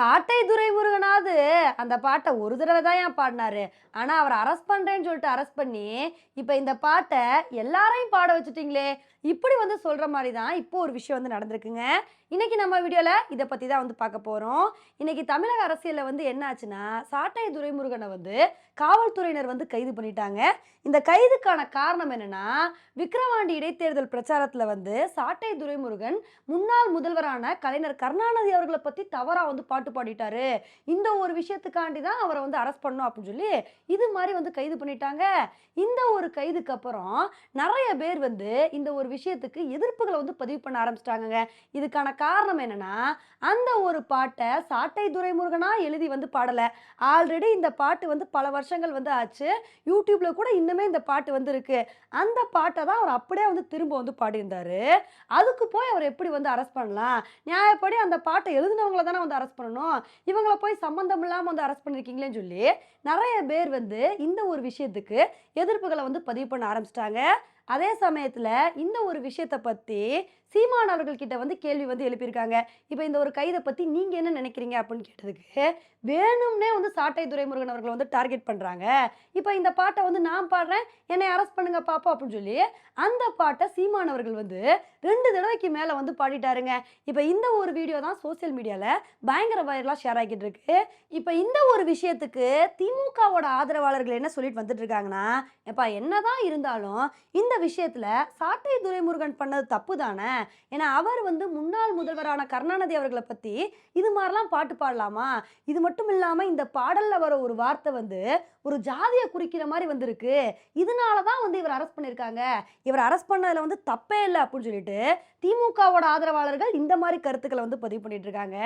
சாட்டை துரைமுருகனாவது அந்த பாட்டை ஒரு தடவை தான் ஏன் பாடினாரு? ஆனால் அவர் அரெஸ்ட் பண்ணுறேன்னு சொல்லிட்டு அரெஸ்ட் பண்ணி இப்போ இந்த பாட்டை எல்லாரையும் பாட வச்சுட்டீங்களே. இப்படி வந்து சொல்கிற மாதிரி தான் இப்போ ஒரு விஷயம் வந்து நடந்திருக்குங்க. இன்றைக்கி நம்ம வீடியோவில் இதை பற்றி தான் வந்து பார்க்க போகிறோம் இன்றைக்கி தமிழக அரசியலில் வந்து என்ன ஆச்சுன்னா சாட்டை துரைமுருகனை வந்து காவல்துறையினர் வந்து கைது பண்ணிட்டாங்க. இந்த கைதுக்கான காரணம் என்னென்னா விக்கிரவாண்டி இடைத்தேர்தல் பிரச்சாரத்தில் வந்து சாட்டை துரைமுருகன் முன்னாள் முதல்வரான கலைஞர் கருணாநிதி அவர்களை பற்றி தவறாக வந்து பாட்டு பாடிட்டாரு இந்த ஒரு விஷயத்துக்காண்டி தான் அவரை வந்து அரெஸ்ட் பண்ணோம் அப்படின்னு சொல்லி இது மாதிரி வந்து கைது பண்ணிட்டாங்க. இந்த ஒரு கைதுக்கு அப்புறம் நிறைய பேர் வந்து இந்த ஒரு விஷயத்துக்கு எதிர்ப்புகளை வந்து பதிவு பண்ண ஆரம்பிச்சிட்டாங்க இதுக்கான காரணம் என்னன்னா அந்த ஒரு பாட்டை சாட்டை துரைமுருகனா எழுதி வந்து பாடலை. ஆல்ரெடி இந்த பாட்டு வந்து பல வருஷங்கள் வந்து ஆச்சு. யூடியூப்ல கூட இன்னுமே இந்த பாட்டு வந்து இருக்கு அந்த பாட்டை தான் அவர் அப்படியே வந்து திரும்ப வந்து பாடியிருந்தாரு. அதுக்கு போய் அவர் எப்படி வந்து அரெஸ்ட் பண்ணலாம்? நியாயப்படி அந்த பாட்டை எழுதினவங்கள தானே வந்து அரெஸ்ட் பண்ணணும்? இவங்கள போய் சம்மந்தம் இல்லாமல் வந்து அரெஸ்ட் பண்ணியிருக்கீங்களேன்னு சொல்லி நிறைய பேர் வந்து இந்த ஒரு விஷயத்துக்கு எதிர்ப்புகளை வந்து பதிவு பண்ண ஆரம்பிச்சிட்டாங்க. அதே சமயத்தில் இந்த ஒரு விஷயத்தை பற்றி சீமான் அவர்கள்கிட்ட வந்து கேள்வி வந்து எழுப்பியிருக்காங்க. இப்போ இந்த ஒரு கைதை பற்றி நீங்கள் என்ன நினைக்கிறீங்க அப்படின்னு கேட்டதுக்கு வேணும்னே வந்து சாட்டை துரைமுருகன் அவர்களை வந்து டார்கெட் பண்ணுறாங்க இப்போ இந்த பாட்டை வந்து நான் பாடுறேன் என்னை அரெஸ்ட் பண்ணுங்க பாப்பா அப்படின்னு சொல்லி அந்த பாட்டை சீமான் அவர்கள் வந்து ரெண்டு தடவைக்கு மேலே வந்து பாடிட்டாருங்க. இப்போ இந்த ஒரு வீடியோ தான் சோசியல் மீடியாவில் பயங்கர வைரலாக ஷேர் ஆகிட்டு இருக்கு. இப்போ இந்த ஒரு விஷயத்துக்கு திமுகவோட ஆதரவாளர்கள் என்ன சொல்லிட்டு வந்துட்டு இருக்காங்கன்னா எப்பா என்னதான் இருந்தாலும் இந்த விஷயத்தில் சாட்டை துரைமுருகன் பண்ணது தப்பு தானே? ஏன்னா அவர் வந்து முன்னாள் முதல்வரான கருணாநிதி அவர்களை பற்றி இது மாதிரிலாம் பாட்டு பாடலாமா? இது மட்டும் இல்லாமல் இந்த பாடலில் வர ஒரு வார்த்தை வந்து ஒரு ஜாதியை குறிக்கிற மாதிரி வந்திருக்கு. இதனால தான் வந்து இவர் அரெஸ்ட் பண்ணியிருக்காங்க இவர் அரெஸ்ட் பண்ணதில் வந்து தப்பே இல்லை அப்படின்னு சொல்லிட்டு திமுகவோட ஆதரவாளர்கள் இந்த மாதிரி கருத்துக்களை வந்து பதிவு பண்ணிட்டு இருக்காங்க.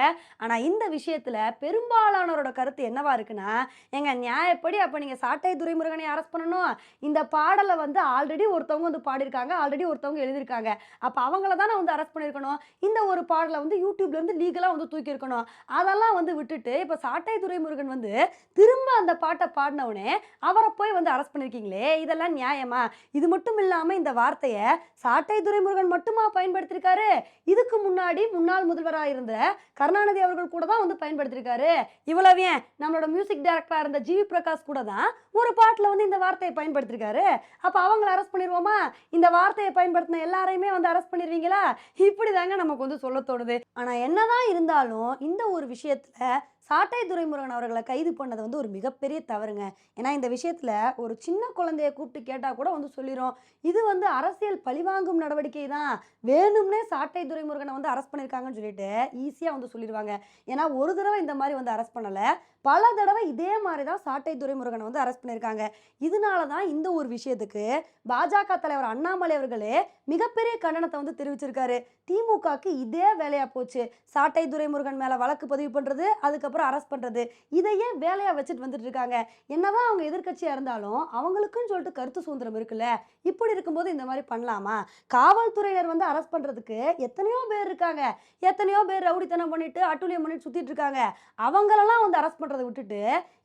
ஆனால் இந்த விஷயத்தில் பெரும்பாலானவரோட கருத்து என்னவா இருக்குன்னா எங்க நியாயப்படி அப்போ நீங்கள் சாட்டை துரைமுருகனை அரெஸ்ட் பண்ணணும். இந்த பாடலை வந்து ஆல்ரெடி ஒருத்தவங்க வந்து பாடியிருக்காங்க. ஆல்ரெடி ஒருத்தவங்க எழுதியிருக்காங்க. அப்போ அவங்கள தான் வந்து அரெஸ்ட் பண்ணியிருக்கணும்? இந்த ஒரு பாடலை வந்து யூடியூப்ல இருந்து வந்து தூக்கி இருக்கணும் அதெல்லாம் வந்து விட்டுட்டு இப்ப சாட்டை துரைமுருகன் வந்து திரும்ப அந்த பாட்டை பாடினவுடனே அவரை போய் வந்து அரெஸ்ட் பண்ணிருக்கீங்களே இதெல்லாம் நியாயமா? இது மட்டும் இல்லாம இந்த வார்த்தையை சாட்டை துரைமுருகன் மட்டுமா பயன்படுத்தியிருக்காரு? இதுக்கு முன்னாடி முன்னாள் முதல்வராக இருந்த கருணாநிதி அவர்கள் கூட தான் வந்து பயன்படுத்தியிருக்காரு. இவ்வளவு ஏன்? நம்மளோட மியூசிக் டைரக்டராக இருந்த ஜிவி பிரகாஷ் கூட தான் ஒரு பாட்டில் வந்து இந்த வார்த்தையை பயன்படுத்தியிருக்காரு. அப்போ அவங்கள அரெஸ்ட் பண்ணிடுவோமா இந்த வார்த்தையை பயன்படுத்தின எல்லாரையுமே வந்து அரெஸ்ட் பண்ணிடுவீங்களா இப்படி தாங்க நமக்கு வந்து சொல்ல தோணுது. ஆனால் என்னதான் இருந்தாலும் இந்த ஒரு விஷயத்தில் சாட்டை துரைமுருகன் அவர்களை கைது பண்ணது வந்து ஒரு மிகப்பெரிய தவறுங்க. ஏன்னா இந்த விஷயத்தில் ஒரு சின்ன குழந்தைய கூப்பிட்டு கேட்டால் கூட வந்து சொல்லிடும் இது வந்து அரசியல் பழிவாங்கும் நடவடிக்கை தான் வேணும்னே சாட்டை துரைமுருகனை வந்து அரெஸ்ட் பண்ணியிருக்காங்கன்னு சொல்லிட்டு ஈஸியாக வந்து சொல்லிடுவாங்க. ஏன்னா ஒரு தடவை இந்த மாதிரி வந்து அரெஸ்ட் பண்ணலை பல தடவை இதே மாதிரி தான் சாட்டை துரைமுருகனை வந்து அரெஸ்ட் பண்ணியிருக்காங்க இதனால தான் இந்த ஒரு விஷயத்துக்கு பாஜக தலைவர் அண்ணாமலை அவர்களே மிகப்பெரிய கண்டனத்தை வந்து தெரிவிச்சிருக்காரு. திமுகக்கு இதே வேலையாக போச்சு. சாட்டை துரைமுருகன் மேலே வழக்கு பதிவு பண்ணுறது அதுக்கப்புறம் அரெஸ்ட் பண்ணுறது இதையே வேலையாக வச்சுட்டு வந்துட்டு இருக்காங்க? என்னதான் அவங்க எதிர்கட்சியாக இருந்தாலும் அவங்களுக்குன்னு சொல்லிட்டு கருத்து சுதந்திரம் இருக்குல்ல? இப்படி இருக்கும்போது இந்த மாதிரி பண்ணலாமா? காவல்துறையினர் வந்து அரெஸ்ட் பண்ணுறதுக்கு எத்தனையோ பேர் இருக்காங்க. எத்தனையோ பேர் ரவுடித்தனம் பண்ணிட்டு அட்டுழியம் பண்ணிட்டு சுற்றிட்டு இருக்காங்க. அவங்களெல்லாம் வந்து அரெஸ்ட் பண்ணுறதை விட்டுட்டு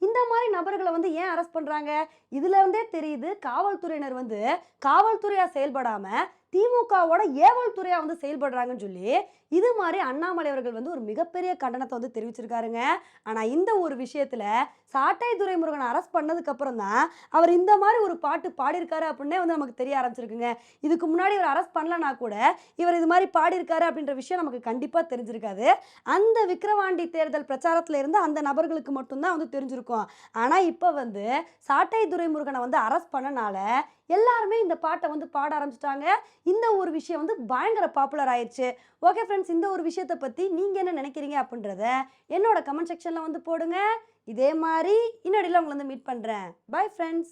இந்த மாதிரி நபர்களை வந்து ஏன் அரெஸ்ட் பண்ணுறாங்க இதுல இருந்தே தெரியுது காவல்துறையினர் வந்து காவல்துறையாக செயல்படாமல் திமுகவோட ஏவல் துறையாக வந்து செயல்படுறாங்கன்னு சொல்லி இது மாதிரி அண்ணாமலை அவர்கள் வந்து ஒரு மிகப்பெரிய கண்டனத்தை வந்து தெரிவிச்சிருக்காருங்க. ஆனால் இந்த ஒரு விஷயத்தில் சாட்டை துரைமுருகன் அரெஸ்ட் பண்ணதுக்கப்புறம் தான் அவர் இந்த மாதிரி ஒரு பாட்டு பாடியிருக்காரு அப்படின்னே வந்து நமக்கு தெரிய ஆரம்பிச்சிருக்குங்க. இதுக்கு முன்னாடி இவர் அரெஸ்ட் பண்ணலனா கூட இவர் இது மாதிரி பாடியிருக்காரு அப்படின்ற விஷயம் நமக்கு கண்டிப்பாக தெரிஞ்சிருக்காது. அந்த விக்கிரவாண்டி தேர்தல் பிரச்சாரத்தில் இருந்து அந்த நபர்களுக்கு மட்டும்தான் வந்து தெரிஞ்சிருக்கும். ஆனால் இப்போ வந்து சாட்டை துரைமுருகனை வந்து அரெஸ்ட் பண்ணனால எல்லாருமே இந்த பாட்டை வந்து பாட ஆரம்பிச்சிட்டாங்க. இந்த ஒரு விஷயம் வந்து பயங்கர பாப்புலர் ஆயிடுச்சு. ஓகே ஃப்ரெண்ட்ஸ் இந்த ஒரு விஷயத்தை பற்றி நீங்கள் என்ன நினைக்கிறீங்க அப்படின்றத என்னோட கமெண்ட் செக்ஷனில் வந்து போடுங்க. இதே மாதிரி இன்னடியில் உங்களை வந்து மீட் பண்ணுறேன் பை ஃப்ரெண்ட்ஸ்